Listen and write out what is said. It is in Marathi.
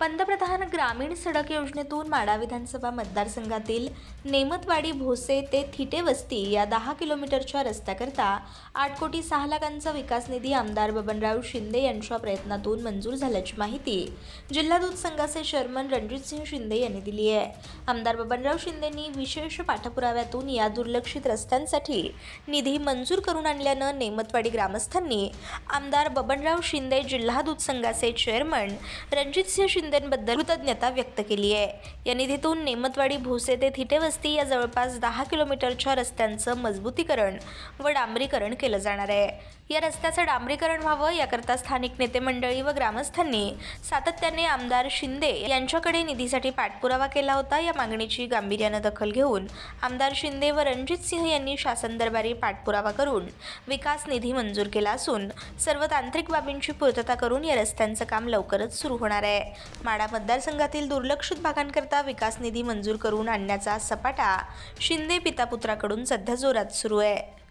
पंतप्रधान ग्रामीण सडक योजनेतून माडा विधानसभा मतदारसंघातील नेमतवाडी भोसे ते थिटे वस्ती या दहा किलोमीटरच्या रस्त्याकरता आठ कोटी सहा लाखांचा विकास निधी आमदार बबनराव शिंदे यांच्या प्रयत्नातून मंजूर झाल्याची माहिती जिल्हा दूध संघाचे चेअरमन रणजितसिंह शिंदे यांनी दिली आहे. आमदार बबनराव शिंदेंनी विशेष पाठपुराव्यातून या दुर्लक्षित रस्त्यांसाठी निधी मंजूर करून आणल्यानं नेमतवाडी ग्रामस्थांनी आमदार बबनराव शिंदे जिल्हा दूध संघाचे चेअरमन रणजितसिंह शिंदेंबद्दल कृतज्ञता व्यक्त केली आहे. या निधीतून नेमतवाडी भोसे ते थिटेवस्ती या जवळपास दहा किलोमीटरच्या रस्त्यांचं मजबूतीकरण व डांबरीकरण केलं जाणार आहे. या रस्त्याचं डांबरीकरण व्हावं याकरता स्थानिक नेते मंडळी व ग्रामस्थांनी सातत्याने आमदार शिंदे यांच्याकडे निधीसाठी पाठपुरावा केला होता या मागणीची गांभीर्यानं दखल घेऊन आमदार शिंदे व रणजित सिंह यांनी शासन दरबारी पाठपुरावा करून विकास निधी मंजूर केला असून सर्व तांत्रिक बाबींची पूर्तता करून या रस्त्यांचं काम लवकरच सुरू होणार आहे. माडा मतदारसंघातील दुर्लक्षित भागांकरता विकास निधी मंजूर करून आणण्याचा सपाटा शिंदे पितापुत्राकडून सध्या जोरात सुरू आहे.